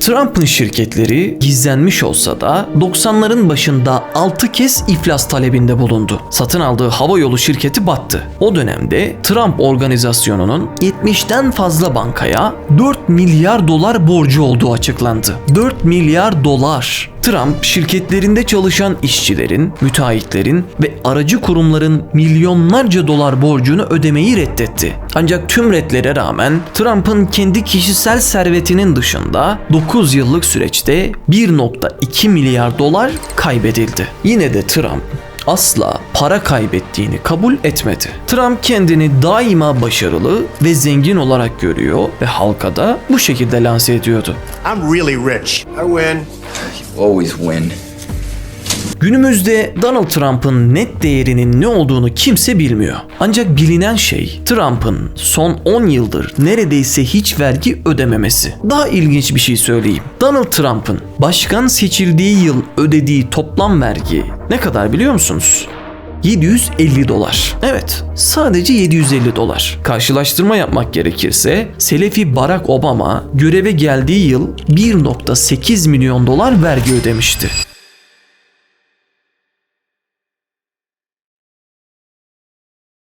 Trump'ın şirketleri gizlenmiş olsa da 90'ların başında 6 kez iflas talebinde bulundu. Satın aldığı havayolu şirketi battı. O dönemde Trump organizasyonunun 70'ten fazla bankaya 4 milyar dolar borcu olduğu açıklandı. 4 milyar dolar. Trump şirketlerinde çalışan işçilerin, müteahhitlerin ve aracı kurumların milyonlarca dolar borcunu ödemeyi reddetti. Ancak tüm redlere rağmen Trump'ın kendi kişisel servetinin dışında 9 yıllık süreçte 1.2 milyar dolar kaybedildi. Yine de Trump asla para kaybettiğini kabul etmedi. Trump kendini daima başarılı ve zengin olarak görüyor ve halka da bu şekilde lanse ediyordu. I'm really rich. I win. Always win. Günümüzde Donald Trump'ın net değerinin ne olduğunu kimse bilmiyor. Ancak bilinen şey Trump'ın son 10 yıldır neredeyse hiç vergi ödememesi. Daha ilginç bir şey söyleyeyim. Donald Trump'ın başkan seçildiği yıl ödediği toplam vergi ne kadar biliyor musunuz? 750 dolar. Evet, sadece 750 dolar. Karşılaştırma yapmak gerekirse Selefi Barack Obama göreve geldiği yıl 1.8 milyon dolar vergi ödemişti.